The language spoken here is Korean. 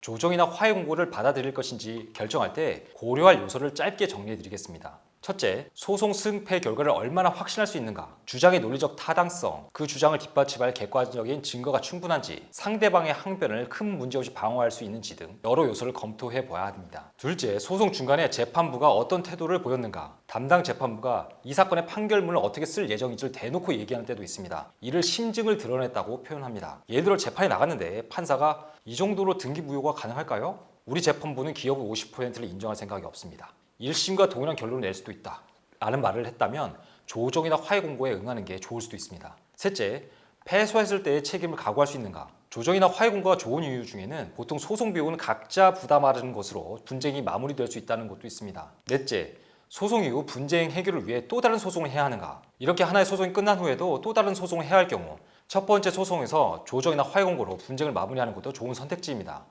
조정이나 화해 공고를 받아들일 것인지 결정할 때 고려할 요소를 짧게 정리해 드리겠습니다. 첫째, 소송 승패 결과를 얼마나 확신할 수 있는가, 주장의 논리적 타당성, 그 주장을 뒷받침할 객관적인 증거가 충분한지, 상대방의 항변을 큰 문제 없이 방어할 수 있는지 등 여러 요소를 검토해 보아야 합니다. 둘째, 소송 중간에 재판부가 어떤 태도를 보였는가, 담당 재판부가 이 사건의 판결문을 어떻게 쓸 예정인지를 대놓고 얘기하는 때도 있습니다. 이를 심증을 드러냈다고 표현합니다. 예를 들어 재판이 나갔는데 판사가 이 정도로 등기부여가 가능할까요? 우리 재판부는 기업의 50%를 인정할 생각이 없습니다. 1심과 동일한 결론을 낼 수도 있다. 라는 말을 했다면 조정이나 화해 공고에 응하는 게 좋을 수도 있습니다. 셋째, 패소했을 때의 책임을 각오할 수 있는가? 조정이나 화해 공고가 좋은 이유 중에는 보통 소송 비용은 각자 부담하는 것으로 분쟁이 마무리될 수 있다는 것도 있습니다. 넷째, 소송 이후 분쟁 해결을 위해 또 다른 소송을 해야 하는가? 이렇게 하나의 소송이 끝난 후에도 또 다른 소송을 해야 할 경우 첫 번째 소송에서 조정이나 화해 공고로 분쟁을 마무리하는 것도 좋은 선택지입니다.